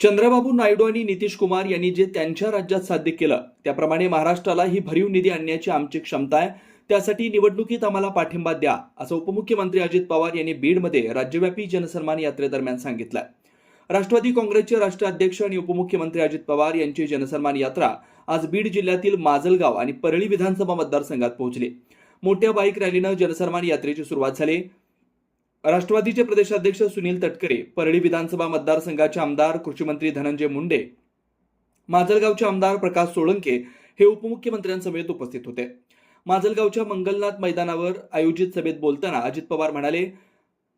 चंद्रबाबू नायडू आणि नितीश कुमार यांनी जे त्यांच्या राज्यात साध्य केलं त्याप्रमाणे महाराष्ट्राला ही भरीव निधी आणण्याची आमची क्षमता आहे. त्यासाठी निवडणुकीत आम्हाला पाठिंबा द्या असं उपमुख्यमंत्री अजित पवार यांनी बीडमध्ये राज्यव्यापी जनसन्मान यात्रेदरम्यान सांगितलं. राष्ट्रवादी काँग्रेसचे राष्ट्राध्यक्ष आणि उपमुख्यमंत्री अजित पवार यांची जनसन्मान यात्रा आज बीड जिल्ह्यातील माजलगाव आणि परळी विधानसभा मतदारसंघात पोहोचली. मोठ्या बाईक रॅलीनं जनसन्मान यात्रेची सुरुवात झाली. राष्ट्रवादीचे प्रदेशाध्यक्ष सुनील तटकरे परळी विधानसभा मतदारसंघाचे आमदार कृषीमंत्री धनंजय मुंडे माजलगावचे आमदार प्रकाश सोळंके हे उपमुख्यमंत्र्यांसमवेत उपस्थित होते. माजलगावच्या मंगलनाथ मैदानावर आयोजित सभेत बोलताना अजित पवार म्हणाले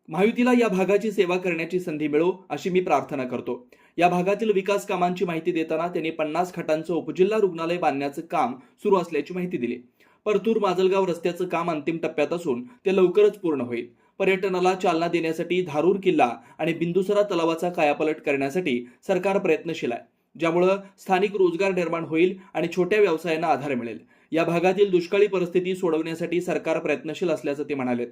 महायुतीला या भागाची सेवा करण्याची संधी मिळो अशी मी प्रार्थना करतो. या भागातील विकास कामांची माहिती देताना त्यांनी पन्नास खाटांचं उपजिल्हा रुग्णालय बांधण्याचं काम सुरू असल्याची माहिती दिली. परतूर माजलगाव रस्त्याचं काम अंतिम टप्प्यात असून ते लवकरच पूर्ण होईल. पर्यटनाला चालना देण्यासाठी धारूर किल्ला आणि बिंदुसरा तलावाचा कायापालट करण्यासाठी सरकार प्रयत्नशील आहे ज्यामुळं स्थानिक रोजगार निर्माण होईल आणि छोट्या व्यवसायांना आधार मिळेल. या भागातील दुष्काळी परिस्थिती सोडवण्यासाठी सरकार प्रयत्नशील असल्याचं ते म्हणालेत.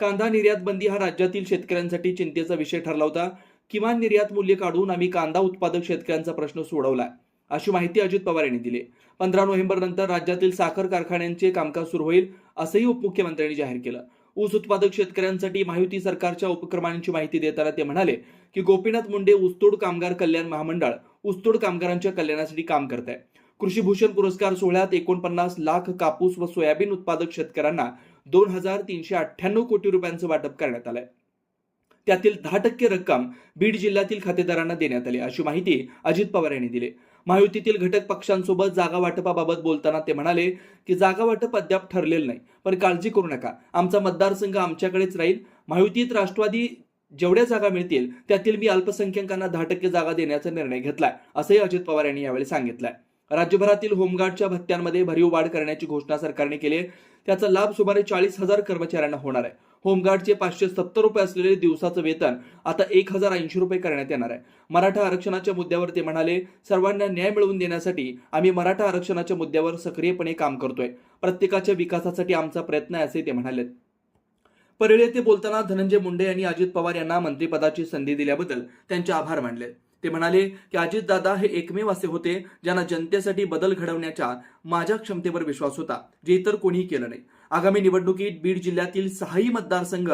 कांदा निर्यात बंदी हा राज्यातील शेतकऱ्यांसाठी चिंतेचा विषय ठरला होता. किमान निर्यात मूल्य काढून आम्ही कांदा उत्पादक शेतकऱ्यांचा प्रश्न सोडवलाय अशी माहिती अजित पवार यांनी दिली. पंधरा नोव्हेंबर नंतर राज्यातील साखर कारखान्यांचे कामकाज सुरू होईल असंही उपमुख्यमंत्र्यांनी जाहीर केलं. ऊस उत्पादक शेतकऱ्यांसाठी महायुती सरकारच्या उपक्रमांची माहिती देताना ते म्हणाले की गोपीनाथ मुंडे ऊसतोड कामगार कल्याण महामंडळ ऊसतोड कामगारांच्या कल्याणासाठी काम करत आहे कृषीभूषण पुरस्कार सोहळ्यात एकोणपन्नास लाख कापूस व सोयाबीन उत्पादक शेतकऱ्यांना दोन हजार तीनशे अठ्ठ्याण्णव कोटी रुपयांचं वाटप करण्यात आलंय. त्यातील दहा टक्के रक्कम बीड जिल्ह्यातील खातेदारांना देण्यात आली अशी माहिती अजित पवार यांनी दिली. महायुतीतील घटक पक्षांसोबत जागा वाटपाबाबत बोलताना ते म्हणाले की जागा वाटप अद्याप ठरलेलं नाही पण काळजी करू नका. आमचा मतदारसंघ आमच्याकडेच राहील. महायुतीत राष्ट्रवादी जेवढ्या जागा मिळतील त्यातील मी अल्पसंख्याकांना दहा टक्के जागा देण्याचा निर्णय घेतलाय असंही अजित पवार यांनी यावेळी सांगितलंय. राज्यभरातील होमगार्डच्या भत्त्यांमध्ये भरीव वाढ करण्याची घोषणा सरकारने केली आहे. त्याचा लाभ सुमारे चाळीस हजार कर्मचाऱ्यांना होणार आहे. होमगार्डचे पाचशे सत्तर रुपये असलेले दिवसाचं वेतन आता एक हजार ऐंशी रुपये करण्यात येणार आहे. मराठा आरक्षणाच्या मुद्द्यावर ते म्हणाले सर्वांना न्याय मिळवून देण्यासाठी आम्ही मराठा आरक्षणाच्या मुद्द्यावर सक्रियपणे काम करतोय. प्रत्येकाच्या विकासासाठी आमचा प्रयत्न आहे असे ते म्हणाले. परळी येथे बोलताना धनंजय मुंडे यांनी अजित पवार यांना मंत्रिपदाची संधी दिल्याबद्दल त्यांचे आभार मानले. ते म्हणाले की अजितदादा हे एकमेव असे होते ज्यांना जनतेसाठी बदल घडवण्याच्या माझ्या क्षमतेवर विश्वास होता जे इतर कोणीही केलं नाही. आगामी निवडणुकीत बीड जिल्ह्यातील सहाही मतदारसंघ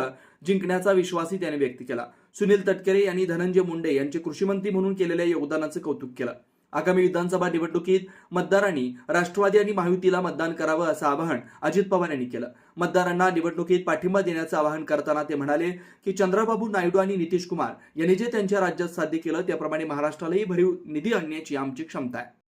जिंकण्याचा विश्वासही त्याने व्यक्त केला. सुनील तटकरे यांनी धनंजय मुंडे यांचे कृषीमंत्री म्हणून केलेल्या योगदानाचं कौतुक केलं. आगामी विधानसभा निवडणुकीत मतदारांनी राष्ट्रवादी आणि महायुतीला मतदान करावं असं आवाहन अजित पवार यांनी केलं. मतदारांना निवडणुकीत पाठिंबा देण्याचं आवाहन करताना ते म्हणाले की चंद्रबाबू नायडू आणि नितीश कुमार यांनी जे त्यांच्या राज्यात साध्य केलं त्याप्रमाणे महाराष्ट्रालाही भरीव निधी आणण्याची आमची क्षमता आहे.